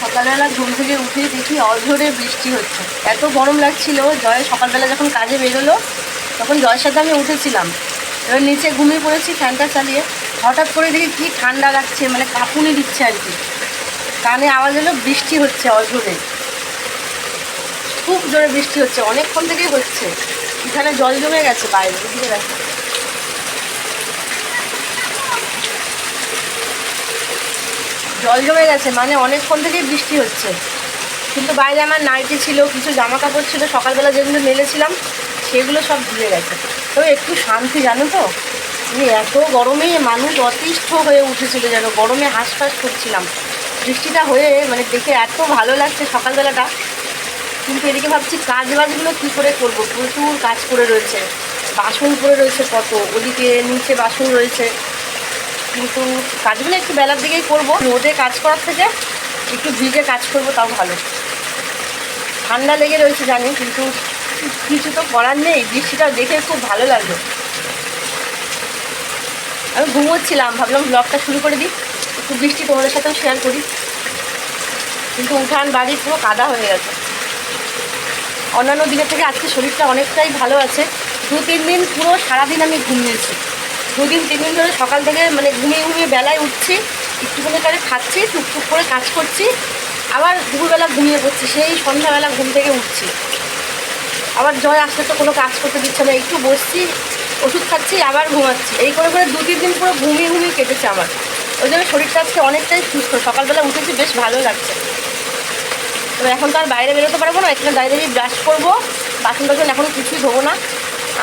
সকালবেলা ঘুম থেকে উঠে দেখি অঝোরে বৃষ্টি হচ্ছে। এত গরম লাগছিল, জয় সকালবেলা যখন কাজে বেরোলো তখন সাথে আমি উঠেছিলাম। এবার নিচে ঘুমিয়ে পড়েছি, ফ্যানটা চালিয়ে। হঠাৎ করে দেখি কি ঠান্ডা লাগছে মানে কাঁপুনি দিচ্ছে আর কি। কানে আওয়াজ হলো বৃষ্টি হচ্ছে অঝোরে। খুব জোরে বৃষ্টি হচ্ছে, অনেকক্ষণ থেকেই হচ্ছে। এখানে জল জমে গেছে বাইরে, এদিকে দেখো। জল জমে গেছে মানে অনেকক্ষণ থেকেই বৃষ্টি হচ্ছে। কিন্তু বাইরে আমার নাইটি ছিল, কিছু জামা কাপড় ছিল, সকালবেলা যেগুলো মেলেছিলাম সেগুলো সব ধুয়ে গেছে। তো একটু শান্তি, জানো তো? এত গরমে মানুষ অতিষ্ঠ হয়ে উঠেছিল যেন, গরমে হাঁসফাঁস করছিলাম। বৃষ্টিটা হয়ে মানে দেখে এত ভালো লাগছে সকালবেলাটা। কিন্তু এদিকে ভাবছি কাজ বাজগুলো কী করে করব? প্রচুর কাজ করে রয়েছে। বাসন পড়ে রয়েছে কত? ওদিকে নিচে বাসন রয়েছে। কিন্তু কাজগুলো একটু বেলার দিকেই করব। রোদে কাজ করার থেকে একটু ভিজে কাজ করব, তাও ভালো। ঠান্ডা লেগে রয়েছে জানি, কিন্তু কিছু তো করার নেই, বৃষ্টিটা দেখে খুব ভালো লাগল। আমি ঘুমোচ্ছিলাম, ভাবলাম ব্লগটা শুরু করে দিই, একটু বৃষ্টি তোমাদের সাথেও শেয়ার করি। কিন্তু উঠান বাড়ি পুরো কাদা হয়ে গেছে। অন্যান্য দিনের থেকে আজকে শরীরটা অনেকটাই ভালো আছে। দু তিন দিন পুরো সারাদিন আমি ঘুমিয়েছি। দুদিন তিন দিন ধরে সকাল থেকে মানে ঘুমিয়ে ঘুমিয়ে বেলায় উঠছি, একটুখানি করে খাচ্ছি, টুকটুক করে কাজ করছি, আবার দুপুরবেলা ঘুমিয়ে পড়ছি, সেই সন্ধ্যাবেলা ঘুম থেকে উঠছি। আবার জয় আসতে তো কোনো কাজ করতে দিচ্ছে না। একটু বসছি, ওষুধ খাচ্ছি, আবার ঘুমাচ্ছি। এই করে করে দু তিন দিন পুরো ঘুমিয়ে ঘুমিয়ে কেটেছে আমার। ওই জন্য শরীরটা আজকে অনেকটাই সুস্থ। সকালবেলা উঠেছি, বেশ ভালো লাগছে। তো এখন তো আর বাইরে বেরোতে পারব না, এখানে দাঁড়িয়ে দাঁড়িয়ে ব্রাশ করব। বাসন টাসন এখন কিছুই ধোবো না।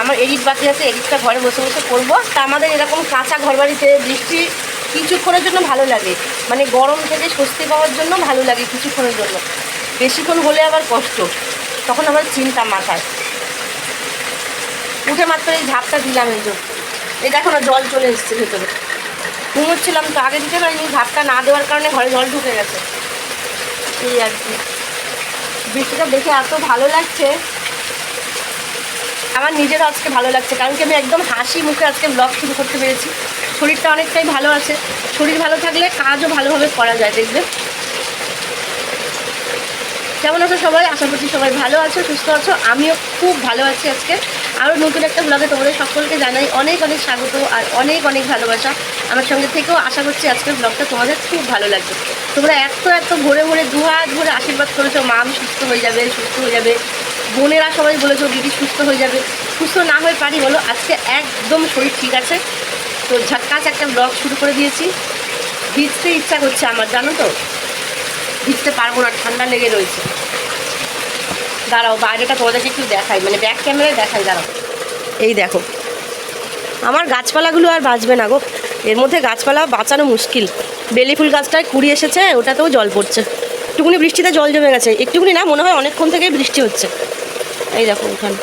আমার এডিট বাকি আছে এডিটটা ঘরে বসে বসে করব। তা আমাদের এরকম কাঁচা ঘর বাড়িতে বৃষ্টি কিছুক্ষণের জন্য ভালো লাগে। মানে গরম থেকে স্বস্তি পাওয়ার জন্য ভালো লাগে কিছুক্ষণের জন্য। বেশিক্ষণ হলে আবার কষ্ট। তখন আবার চিন্তা মাথায়। উঠে মাত্র এই ঝাপটা দিলাম এই জন্য এই দেখো না, জল চলে এসছে ভেতরে। ঘুমোচ্ছিলাম তো, আগে দিতে পারিনি, ঝাপটা না দেওয়ার কারণে ঘরে জল ঢুকে গেছে। এই আর কি। বৃষ্টিটা দেখে এত ভালো লাগছে। আমার নিজেরও আজকে ভালো লাগছে, কারণ কি আমি একদম হাসি মুখে আজকে ব্লগ শুরু করতে পেরেছি। শরীরটা অনেকটাই ভালো আছে। শরীর ভালো থাকলে কাজও ভালোভাবে করা যায়, দেখবে। সবাই? আশা করছি সবাই ভালো আছো, সুস্থ আছো। আমিও খুব ভালো আছি আজকে। আরও নতুন একটা ব্লগে তোমাদের সকলকে জানাই অনেক অনেক স্বাগত আর অনেক অনেক ভালোবাসা। আমার সঙ্গে থেকেও আশা করছি আজকের ব্লগটা তোমাদের খুব ভালো লাগবে। তোমরা এত এত ভোরে ভোরে দু হাত ভরে আশীর্বাদ করেছ, মা আমি সুস্থ হয়ে যাবে, সুস্থ হয়ে যাবে। বোনেরা সবাই বলেছ, দিদি সুস্থ হয়ে যাবে। সুস্থ না হয়ে পারি বলো, আজকে একদম শরীর ঠিক আছে। তো ঝাক্কাস একটা ব্লগ শুরু করে দিয়েছি। ভিজতে ইচ্ছা করছে আমার, জানো তো? ভিজতে পারব না, ঠান্ডা লেগে রয়েছে। দাঁড়াও, বাইরেটা তোমাদেরকে একটু দেখাই মানে ব্যাক ক্যামেরায় দেখাই, দাঁড়াও। এই দেখো, আমার গাছপালাগুলো আর বাঁচবে না গো। এর মধ্যে গাছপালা বাঁচানো মুশকিল। বেলি ফুল গাছটায় কুড়ি এসেছে, ওটাতেও জল পড়ছে। একটুকুনি বৃষ্টিতে জল জমে গেছে। একটুকুনি না, মনে হয় অনেকক্ষণ থেকেই বৃষ্টি হচ্ছে। এই দেখো, ওখানে।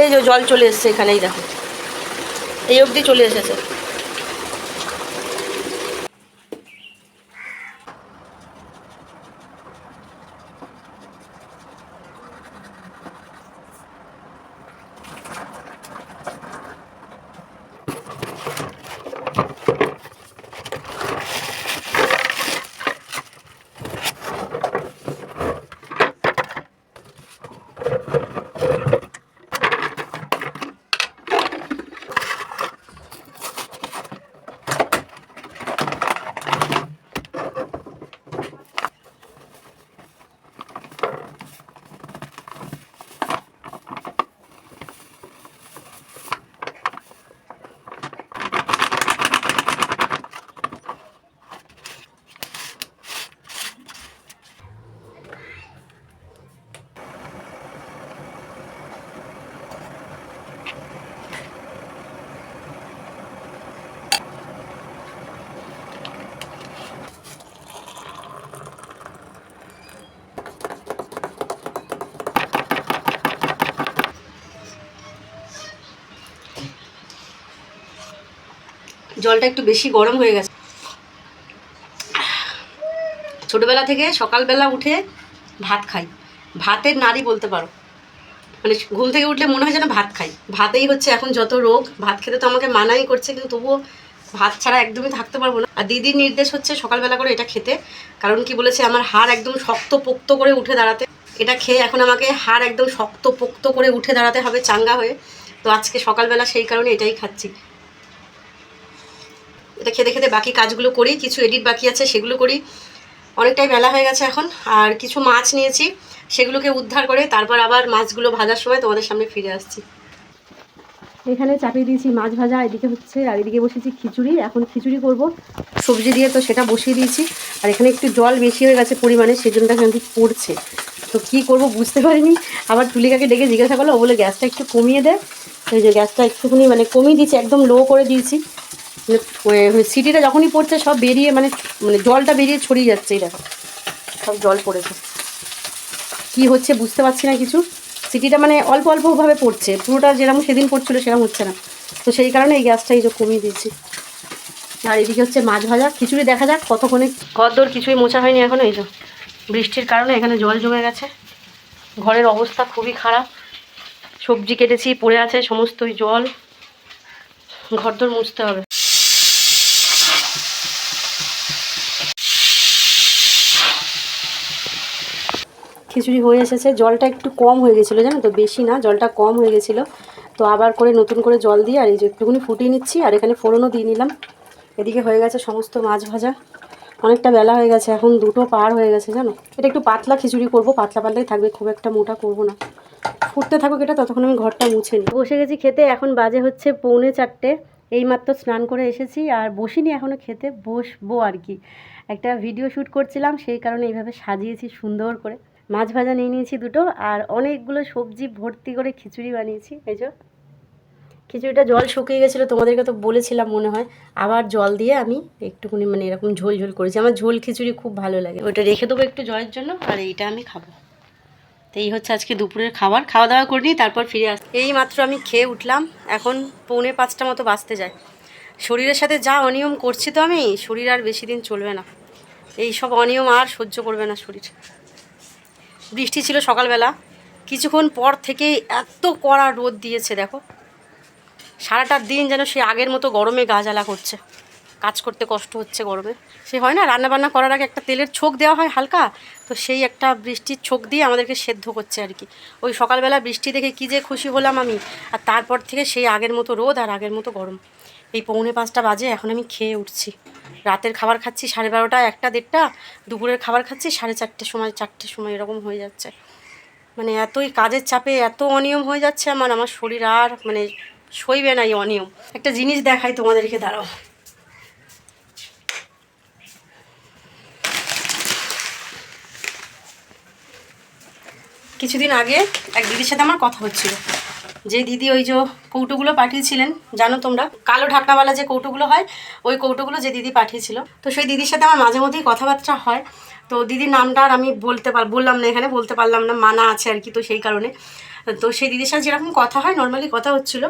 এই যে জল চলে এসছে, এখানেই দেখো। এই অবধি চলে এসেছে। জলটা একটু বেশি গরম হয়ে গেছে। ছোটবেলা থেকে সকালবেলা উঠে ভাত খাই। ভাতের নারী বলতে পারো। মানে ঘুম থেকে উঠলে মনে হয় যেন ভাত খাই। ভাতেই হচ্ছে এখন যত রোগ, ভাত খেতে তো আমাকে মানাই করছে, কিন্তু তবুও ভাত ছাড়া একদমই থাকতে পারব না। আর দিদির নির্দেশ হচ্ছে সকালবেলা করে এটা খেতে। কারণ কি বলেছে, আমার হাড় একদম শক্ত পোক্ত করে উঠে দাঁড়াতে। এটা খেয়ে এখন আমাকে হাড় একদম শক্ত পোক্ত করে উঠে দাঁড়াতে হবে চাঙ্গা হয়ে। তো আজকে সকালবেলা সেই কারণে এটাই খাচ্ছি। এটা খেতে খেতে বাকি কাজগুলো করি, কিছু এডিট বাকি আছে, সেগুলো করি। অনেকটাই বেলা হয়ে গেছে এখন, আর কিছু মাছ নিয়েছি, সেগুলোকে উদ্ধার করে তারপর আবার মাছগুলো ভাজার সময় তোমাদের সামনে ফিরে আসছি। এখানে চাপিয়ে দিয়েছি মাছ ভাজা, এদিকে হচ্ছে, আর এদিকে বসেছি খিচুড়ি, এখন খিচুড়ি করব। সবজি দিয়ে তো সেটা বসিয়ে দিয়েছি, আর এখানে একটু জল বেশি হয়ে গেছে পরিমাণে সেই জন্য কিন্তু পড়ছে। তো কী করব বুঝতে পারিনি, আবার তুলিকাকে ডেকে জিজ্ঞাসা করল, ও বলে গ্যাসটা একটু কমিয়ে দেয় ওই যে গ্যাসটা একটুখানি মানে কমিয়ে দিয়েছি, একদম লো করে দিয়েছি। সিটিটা যখনই পড়ছে সব বেরিয়ে মানে মানে জলটা বেরিয়ে ছড়িয়ে যাচ্ছে, এই দেখো। সব জল পড়েছে। কি হচ্ছে বুঝতে পারছি না কিছু। সিটিটা মানে অল্প অল্পভাবে পড়ছে। পুরোটা যেরকম সেদিন পড়ছিল, সেরকম হচ্ছে না। তো সেই কারণে এই গ্যাসটা এই যে কমিয়ে দিয়েছি। আর এদিকে হচ্ছে মাছ ভাজা। খিচুড়ি দেখা যাক, কতক্ষণে ঘরদোর কিছুই মোছা হয়নি এখনও, এই যে বৃষ্টির কারণে এখানে জল জমে গেছে। ঘরের অবস্থা খুবই খারাপ। সবজি কেটেছি, পড়ে আছে সমস্তই জল। ঘরদোর মুছতে হবে। খিচুড়ি হয়ে এসেছে। জলটা একটু কম হয়ে গেছিল, জানো তো? বেশি না, জলটা কম হয়ে গেছিল। তো আবার করে নতুন করে জল দিয়ে, আর এই যে একটুখানি ফুটিয়ে নিচ্ছি, আর এখানে ফোড়নও দিয়ে নিলাম। এদিকে হয়ে গেছে সমস্ত মাছ ভাজা। অনেকটা বেলা হয়ে গেছে, এখন দুটো পার হয়ে গেছে, জানো? এটা একটু পাতলা খিচুড়ি করব, পাতলা পাতলাই থাকবে, খুব একটা মোটা করব না। ফুটতে থাকুক এটা, ততক্ষণ আমি ঘরটা মুছে নিই। বসে গেছি খেতে, এখন বাজে হচ্ছে পৌনে চারটে। এইমাত্র স্নান করে এসেছি, আর বসিনি এখনও খেতে, বসবো আর কি। একটা ভিডিও শ্যুট করছিলাম, সেই কারণে এইভাবে সাজিয়েছি সুন্দর করে। মাছ ভাজা নিয়ে নিয়েছি দুটো আর অনেকগুলো সবজি ভর্তি করে খিচুড়ি বানিয়েছি, এই যে। খিচুড়িটা জল শুকিয়ে গেছিল, তোমাদেরকে তো বলেছিলাম মনে হয়। আবার জল দিয়ে আমি একটুখানি মানে এরকম ঝোল ঝোল করেছি। আমার ঝোল খিচুড়ি খুব ভালো লাগে। ওটা রেখে দেবো একটু জলের জন্য আর এইটা আমি খাব। তো এই হচ্ছে আজকে দুপুরের খাবার। খাওয়া দাওয়া করিনি, তারপর ফিরে আস এই মাত্র আমি খেয়ে উঠলাম। এখন পৌনে পাঁচটা মতো বাঁচতে যায়। শরীরের সাথে যা অনিয়ম করছি তো আমি, শরীর আর বেশি দিন চলবে না। এই সব অনিয়ম আর সহ্য করবে না শরীর। বৃষ্টি ছিল সকালবেলা। কিছুক্ষণ পর থেকে এত কড়া রোদ দিয়েছে, দেখো। সারাটা দিন যেন সে আগের মতো গরমে গা জ্বালা করছে। কাজ করতে কষ্ট হচ্ছে গরমে। সে হয় না, রান্নাবান্না করার আগে একটা তেলের ছোক দেওয়া হয় হালকা, তো সেই একটা বৃষ্টির ছোক দিয়ে আমাদেরকে সেদ্ধ করছে আর কি। ওই সকালবেলা বৃষ্টি দেখে কী যে খুশি হলাম আমি, আর তারপর থেকে সেই আগের মতো রোদ আর আগের মতো গরম। এই পৌনে পাঁচটা বাজে, এখন আমি খেয়ে উঠছি। রাতের খাবার খাচ্ছি সাড়ে বারোটা, একটা দেড়টা, দুপুরের খাবার খাচ্ছি সাড়ে চারটের সময় চারটের সময় এরকম হয়ে যাচ্ছে। মানে এতই কাজের চাপে এত অনিয়ম হয়ে যাচ্ছে আমার আমার শরীর আর মানে সইবে না এই অনিয়ম। একটা জিনিস দেখাই তোমাদেরকে, দাঁড়াও। কিছুদিন আগে এক দিদির সাথে আমার কথা হচ্ছিল। যে দিদি ওই যে কৌটোগুলো পাঠিয়েছিলেন, জানো তোমরা? কালো ঢাকনাওয়ালা যে কৌটোগুলো হয়, ওই কৌটোগুলো যে দিদি পাঠিয়েছিল। তো সেই দিদির সাথে আমার মাঝে মধ্যেই কথাবার্তা হয়। তো দিদির নামটা আর আমি বলতে পার বললাম না এখানে, বলতে পারলাম না, মানা আছে আর কি তো সেই কারণে। তো সেই দিদির সাথে যেরকম কথা হয় নর্মালি কথা হচ্ছিল।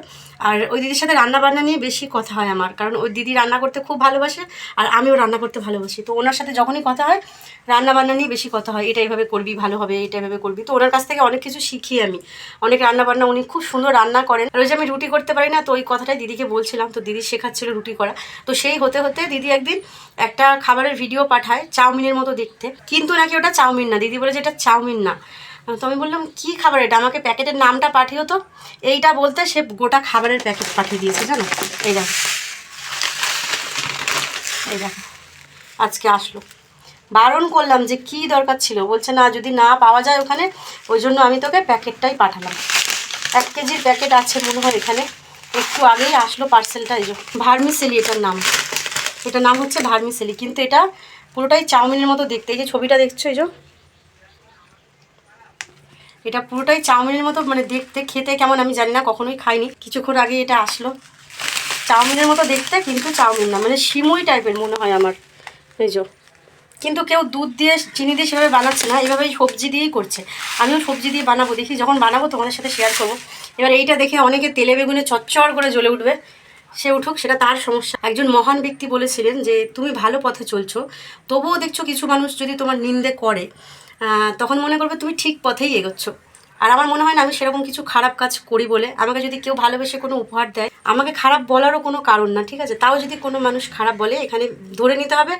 আর ওই দিদির সাথে রান্না বান্না নিয়ে বেশি কথা হয় আমার, কারণ ওই দিদি রান্না করতে খুব ভালোবাসে আর আমিও রান্না করতে ভালোবাসি। তো ওনার সাথে যখনই কথা হয় রান্না বান্না নিয়ে বেশি কথা হয়, এটা এইভাবে করবি, ভালো হবে, এটা এভাবে করবি। তো ওনার কাছ থেকে অনেক কিছু শিখি আমি। অনেক রান্না বান্না উনি খুব সুন্দর রান্না করেন। যে আমি রুটি করতে পারি না, তো ওই কথাটাই দিদিকে বলছিলাম, তো দিদি শেখাচ্ছিল রুটি করা। তো সেই হতে হতে দিদি একদিন একটা খাবারের ভিডিও পাঠায়, চাউমিনের মতো দেখতে। কিন্তু নাকি ওটা চাউমিন না, দিদি বলে যে এটা চাউমিন না। তো আমি বললাম, কি খাবার এটা? আমাকে প্যাকেটের নামটা পাঠিও তো। এইটা বলতে সে গোটা খাবারের প্যাকেট পাঠিয়ে দিয়েছে, জানো? এই দেখো। এই দেখো। আজকে আসলো। বারণ করলাম যে কি দরকার ছিল। বলছে, না, যদি না পাওয়া যায় ওখানে, ওই জন্য আমি তোকে প্যাকেটটাই পাঠালাম। এক কেজির প্যাকেট আছে মনে হয় এখানে। একটু আগেই আসলো পার্সেলটা, এই যে ভার্মিসেলি এটার নাম। এটার নাম হচ্ছে ভার্মিসেলি। কিন্তু এটা পুরোটাই চাউমিনের মতো দেখতে। এই যে ছবিটা দেখছ, এই যে? এটা পুরোটাই চাউমিনের মতো মানে দেখতে, খেতে কেমন আমি জানি না, কখনোই খাইনি। কিছুক্ষণ আগে এটা আসলো। চাউমিনের মতো দেখতে, কিন্তু চাউমিন না। মানে সিমুই টাইপের মনে হয় আমার। এই যে। কিন্তু কেউ দুধ দিয়ে, চিনি দিয়ে সেভাবে বানাচ্ছে না। এভাবেই সবজি দিয়েই করছে। আমিও সবজি দিয়ে বানাবো। দেখি যখন বানাবো তোমাদের সাথে শেয়ার করব। এবার এইটা দেখে অনেকে তেলে বেগুনে চচ্চর করে জ্বলে উঠবে। সে উঠুক, সেটা তার সমস্যা। একজন মহান ব্যক্তি বলেছিলেন যে, তুমি ভালো পথে চলছো। তবুও দেখছ কিছু মানুষ যদি তোমার নিন্দে করে তখন মনে করবে তুমি ঠিক পথেই এগোচ্ছ। আর আমার মনে হয় না আমি সেরকম কিছু খারাপ কাজ করি বলে। আমাকে যদি কেউ ভালোবেসে কোনো উপহার দেয়, আমাকে খারাপ বলারও কোনো কারণ না, ঠিক আছে? তাও যদি কোনো মানুষ খারাপ বলে, এখানে ধরে নিতে হবে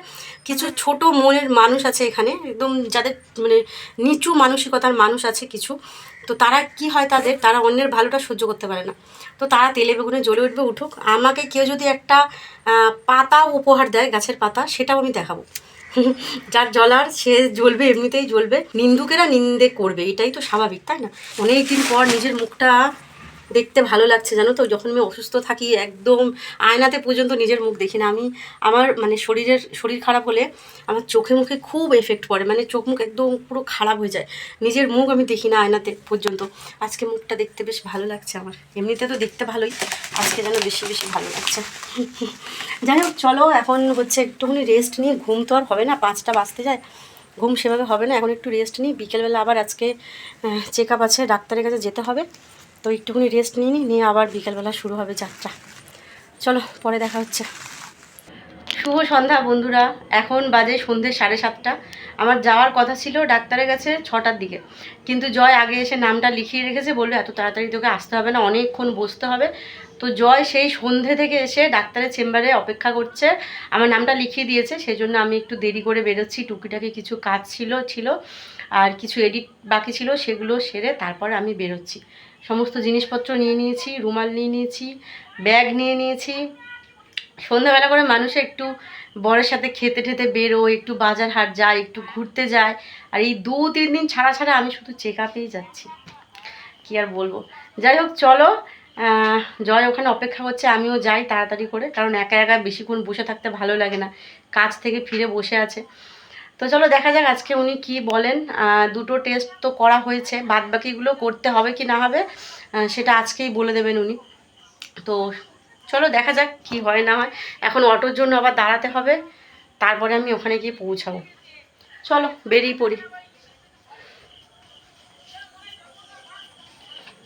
কিছু ছোট মনের মানুষ আছে এখানে, একদম যাদের মানে নিচু মানসিকতার মানুষ আছে কিছু। তো তারা কি হয় তাদের? তারা অন্যের ভালোটা সহ্য করতে পারে না। তো তারা তেলে বেগুনে জ্বলে উঠবে, উঠুক। আমাকে কেউ যদি একটা পাতা উপহার দেয়, গাছের পাতা, সেটাও আমি দেখাবো। যার জ্বলার সে জ্বলবে, এমনিতেই জ্বলবে। নিন্দুকেরা নিন্দে করবে, এটাই তো স্বাভাবিক, তাই না? অনেকদিন পর নিজের মুখটা দেখতে ভালো লাগছে, জানো তো? যখন আমি অসুস্থ থাকি, একদম আয়নাতে পর্যন্ত নিজের মুখ দেখি না। আমি, আমার মানে শরীরের, শরীর খারাপ হলে আমার চোখে মুখে খুব এফেক্ট পড়ে। মানে চোখ মুখ একদম পুরো খারাপ হয়ে যায়। নিজের মুখ আমি দেখি না আয়নাতে পর্যন্ত। আজকে মুখটা দেখতে বেশ ভালো লাগছে আমার। এমনিতে তো দেখতে ভালোই। আজকে যেন বেশি বেশি ভালো লাগছে। যাই হোক, চলো, এখন হচ্ছে একটুখানি রেস্ট নিয়ে। ঘুম তো আর হবে না, পাঁচটা বাজতে যায়। ঘুম সেভাবে হবে না। এখন একটু রেস্ট নিই। বিকেলবেলা আবার আজকে চেক আপ আছে। ডাক্তারের কাছে যেতে হবে। তো একটুখানি রেস্ট নিয়ে নিই নিয়ে আবার বিকেলবেলা শুরু হবে যাত্রা। চলো, পরে দেখা হচ্ছে। শুভ সন্ধ্যা বন্ধুরা, এখন বাজে সন্ধ্যে সাড়ে সাতটা। আমার যাওয়ার কথা ছিল ডাক্তারের কাছে ছটার দিকে। কিন্তু জয় আগে এসে নামটা লিখিয়ে রেখেছে বলল এত তাড়াতাড়ি তোকে আসতে হবে না, অনেকক্ষণ বসতে হবে। তো জয় সেই সন্ধে থেকে এসে ডাক্তারের চেম্বারে অপেক্ষা করছে, আমার নামটা লিখিয়ে দিয়েছে সেই জন্য আমি একটু দেরি করে বেরোচ্ছি। টুকিটাকি কিছু কাজ ছিল ছিল, আর কিছু এডিট বাকি ছিল, সেগুলো সেরে তারপর আমি বেরোচ্ছি। সমস্ত জিনিসপত্র নিয়ে নিয়েছি, রুমাল নিয়ে নিয়েছি, ব্যাগ নিয়ে নিয়েছি। সন্ধ্যাবেলা করে মানুষ একটু বরের সাথে খেতে ঠেতে বেরোয়, একটু বাজার হাট যায়, একটু ঘুরতে যায়। আর এই দু তিন দিন ছাড়া ছাড়া আমি শুধু চেক আপেই যাচ্ছি। কি আর বলব? যাই হোক, চলো জয় ওখানে অপেক্ষা করছে, আমিও যাই তাড়াতাড়ি করে। কারণ একা একা বেশিক্ষণ বসে থাকতে ভালো লাগে না। কাজ থেকে ফিরে বসে আছে। তো চলো দেখা যাক আজকে উনি কি বলেন। দুটো টেস্ট তো করা হয়েছে বাদ বাকিগুলো করতে হবে কি না হবে সেটা আজকেই বলে দেবেন উনি। তো চলো দেখা যাক কি হয় না হয়। এখন অটোর জন্য আবার দাঁড়াতে হবে, তারপরে আমি ওখানে গিয়ে পৌঁছাবো। চলো বেরিয়ে পড়ি।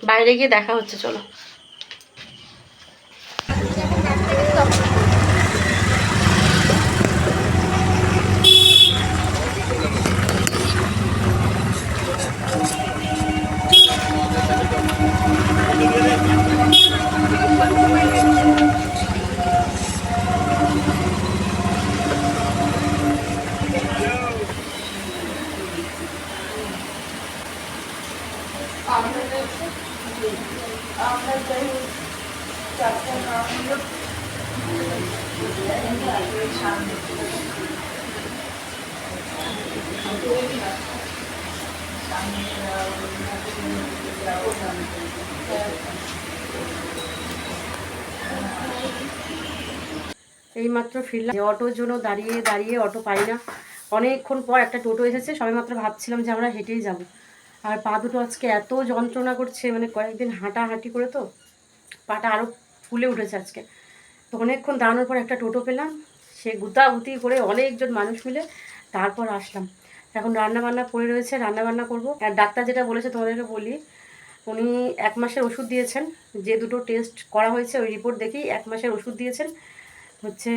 বাইরে গিয়ে দেখা হচ্ছে, চলো। এইমাত্র ফিরলাম। অটোর জন্য দাঁড়িয়ে দাঁড়িয়ে অটো পাই না। অনেকক্ষণ পর একটা টোটো এসেছে। সবাই মাত্র ভাবছিলাম যে আমরা হেঁটেই যাব। আর পা দুটো আজকে এত যন্ত্রণা করছে মানে কয়েকদিন হাঁটাহাঁটি করে তো পাটা আরও ফুলে উঠেছে আজকে। তো অনেকক্ষণ দাঁড়ানোর পর একটা টোটো পেলাম। সে গুতাগুতি করে অনেকজন মানুষ মিলে তারপর আসলাম। এখন রান্না বান্না পড়ে রয়েছে রান্না বান্না করব। আর ডাক্তার যেটা বলেছে, তোমাদেরকে বলি, উনি এক মাসের ওষুধ দিয়েছেন। যে দুটো টেস্ট করা হয়েছে, ওই রিপোর্ট দেখেই এক মাসের ওষুধ দিয়েছেন। হচ্ছে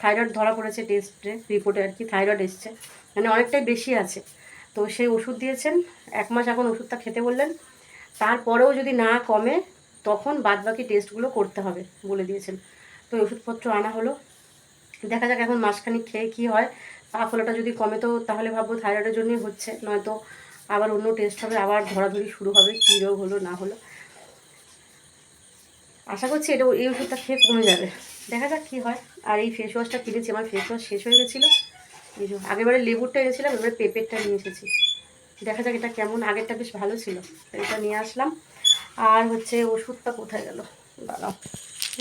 থাইরয়েড ধরা পড়েছে টেস্টে রিপোর্টে আর কি থাইরয়েড এসছে। মানে অনেকটাই বেশি আছে। তো সেই ওষুধ দিয়েছেন, এক মাস এখন ওষুধটা খেতে বললেন। তারপরেও যদি না কমে, তখন বাদবাকি টেস্টগুলো করতে হবে বলে দিয়েছেন। তো ওষুধপত্র আনা হলো। দেখা যাক এখন মাসখানিক খেয়ে কী হয়। পা ফোলাটা যদি কমে তো তাহলে ভাববো থাইরয়েডের জন্যই হচ্ছে। নয়তো আবার অন্য টেস্ট হবে, আবার ধরাধরি শুরু হবে, কী রোগ হলো, না হলো। আশা করছি এটা এই ওষুধটা খেয়ে কমে যাবে। দেখা যাক কী হয়। আর এই ফেস ওয়াশটা কিনেছি, আমার ফেস ওয়াশ শেষ হয়ে গেছিল। আগেরবারে লেবুরটা এনেছিলাম, এবারে পেঁপেরটা নিয়ে এসেছি। দেখা যাক এটা কেমন, আগেরটা বেশ ভালো ছিল, এটা নিয়ে আসলাম। আর হচ্ছে ওষুধটা কোথায় গেল? দাঁড়াও।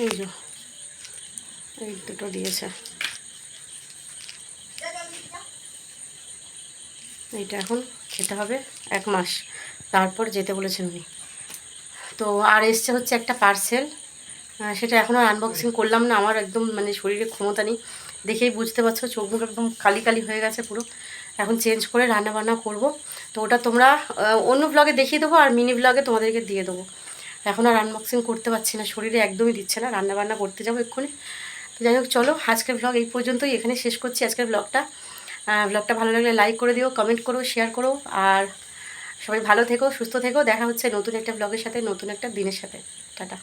এই যে, এই দুটো দিয়েছে। এইটা এখন খেতে হবে এক মাস। তারপর যেতে বলেছেন উনি। তো আর এসছে হচ্ছে একটা পার্সেল সেটা এখনও আনবক্সিং করলাম না, আমার একদম মানে শরীরে ক্ষমতা নেই। দেখেই বুঝতে পারছ, চোখ মুখ একদম কালি কালি হয়ে গেছে পুরো। এখন চেঞ্জ করে রান্না বান্না করব। তো ওটা তোমরা অন্য ব্লগে দেখিয়ে দেবো আর মিনি ব্লগে তোমাদেরকে দিয়ে দেবো। এখন আর আনবক্সিং করতে পারছি না, শরীরে একদমই দিচ্ছে না রান্না বান্না করতে যাব এক্ষুনি। তো যাই হোক, চলো, আজকের ব্লগ এই পর্যন্তই, এখানে শেষ করছি আজকের ব্লগটা ব্লগটা ভালো লাগলে লাইক করে দিও কমেন্ট করো শেয়ার করো, আর সবাই ভালো থেকো, সুস্থ থেকো, দেখা হচ্ছে নতুন একটা ব্লগের সাথে, নতুন একটা দিনের সাথে। টাটা।